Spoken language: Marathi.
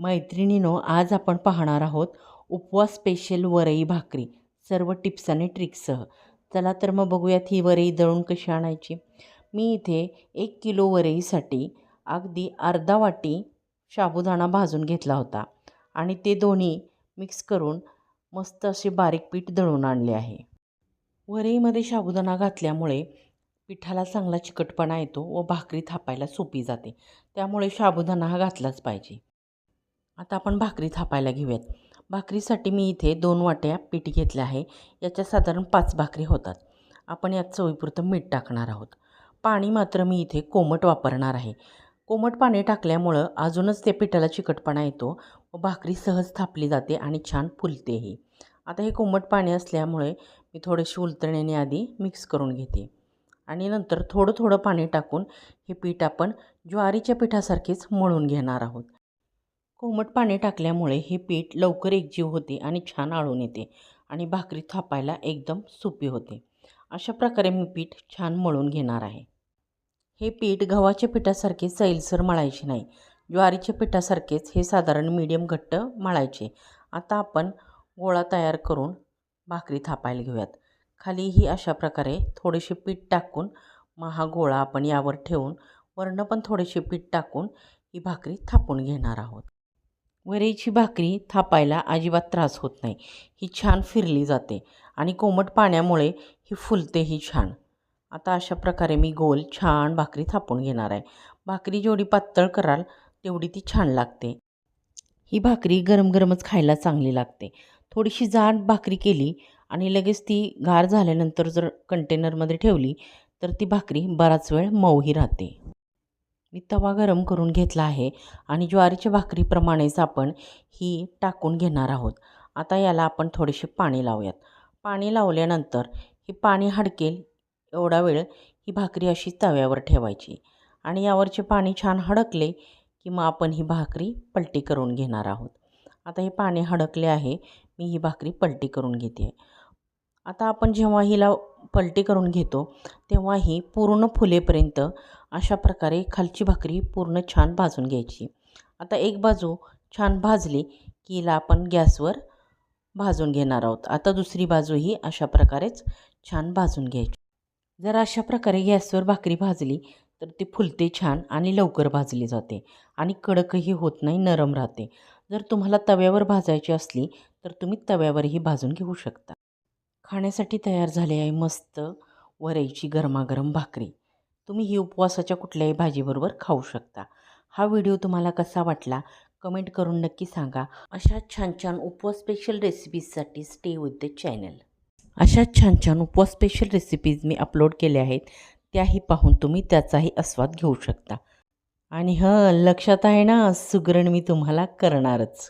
मैत्रिणीनो आज आपण पाहणार आहोत उपवास स्पेशल वरई भाकरी. सर्व टिप्स आणि ट्रिक्ससह चला तर मग बघूयात ही वरई दळून कशी आणायची. मी इथे एक किलो वरईसाठी अगदी अर्धा वाटी साबुदाणा भाजून घेतला होता. आणि ते दोन्ही मिक्स करून मस्त असे बारीक पीठ दळून आणले आहे. वरईमध्ये साबुदाणा घातल्यामुळे पिठाला चांगला चिकटपणा येतो व भाकरी थापायला सोपी जाते. त्यामुळे साबुदाणा हा घातलाच पाहिजे. आता आपण भाकरी थापायला घेऊयात. भाकरीसाठी मी इथे दोन वाट्या पीठ घेतले आहे. याच्या साधारण पाच भाकरी होतात. आपण यात चवीपुरतं मीठ टाकणार आहोत. पाणी मात्र मी इथे कोमट वापरणार आहे. कोमट पाणी टाकल्यामुळं अजूनच ते पिठाला चिकटपणा येतो व भाकरी सहज थापली जाते आणि छान फुलतेही. आता हे कोमट पाणी असल्यामुळे मी थोडेशी उलटण्याने आधी मिक्स करून घेते. आणि नंतर थोडं थोडं पाणी टाकून हे पीठ आपण ज्वारीच्या पिठासारखेच मळून घेणार आहोत. कोमट पाणी टाकल्यामुळे हे पीठ लवकर एकजीव होते आणि छान आळून येते आणि भाकरी थापायला एकदम सोपी होते. अशा प्रकारे मी पीठ छान मळून घेणार आहे. हे पीठ गव्हाच्या पिठासारखे सैलसर मळायचे नाही. ज्वारीच्या पिठासारखेच हे साधारण मीडियम घट्ट मळायचे. आता आपण गोळा तयार करून भाकरी थापायला घेऊयात. खालीही अशा प्रकारे थोडेसे पीठ टाकून महा गोळा आपण यावर ठेवून वरनं पण थोडेसे पीठ टाकून ही भाकरी थापून घेणार आहोत. वरेची भाकरी थापायला अजिबात त्रास होत नाही. ही छान फिरली जाते आणि कोमट पाण्यामुळे ही फुलतेही छान. आता अशा प्रकारे मी गोल छान भाकरी थापून घेणार आहे. भाकरी जेवढी पातळ कराल तेवढी ती छान लागते. ही भाकरी गरम गरमच खायला चांगली लागते. थोडीशी जाड भाकरी केली आणि लगेच ती गार झाल्यानंतर जर कंटेनरमध्ये ठेवली तर ती भाकरी बराच वेळ मऊही राहते. मी तवा गरम करून घेतला आहे आणि ज्वारीच्या भाकरीप्रमाणेच आपण ही टाकून घेणार आहोत. आता याला आपण थोडेसे पाणी लावूयात. पाणी लावल्यानंतर ही पाणी हडकेल एवढा वेळ ही भाकरी अशी तव्यावर ठेवायची आणि यावरचे पाणी छान हडकले की मग आपण ही भाकरी पलटी करून घेणार आहोत. आता हे पाणी हडकले आहे मी ही भाकरी पलटी करून घेते. आता आपण जेव्हा हिला पलटी करून घेतो तेव्हा ही पूर्ण फुलेपर्यंत अशा प्रकारे खालची भाकरी पूर्ण छान भाजून घ्यायची. आता एक बाजू छान भाजली की हिला आपण गॅसवर भाजून घेणार आहोत. आता दुसरी बाजूही अशा प्रकारेच छान भाजून घ्यायची. जर अशा प्रकारे गॅसवर भाकरी भाजली तर ती फुलते छान आणि लवकर भाजली जाते आणि कडकही होत नाही नरम राहते. जर तुम्हाला तव्यावर भाजायची असली तर तुम्ही तव्यावरही भाजून घेऊ शकता. खाण्यासाठी तयार झाली आहे मस्त वरईची गरमागरम भाकरी. तुम्ही ही उपवासाच्या कुठल्याही भाजीबरोबर खाऊ शकता. हा व्हिडिओ तुम्हाला कसा वाटला कमेंट करून नक्की सांगा. अशा छान छान उपवास स्पेशल रेसिपीजसाठी स्टे विथ द चॅनल अशा छान छान उपवास स्पेशल रेसिपीज मी अपलोड केल्या आहेत त्याही पाहून तुम्ही त्याचाही आस्वाद घेऊ शकता. आणि हं लक्षात आहे ना सुगरण मी तुम्हाला करणारच.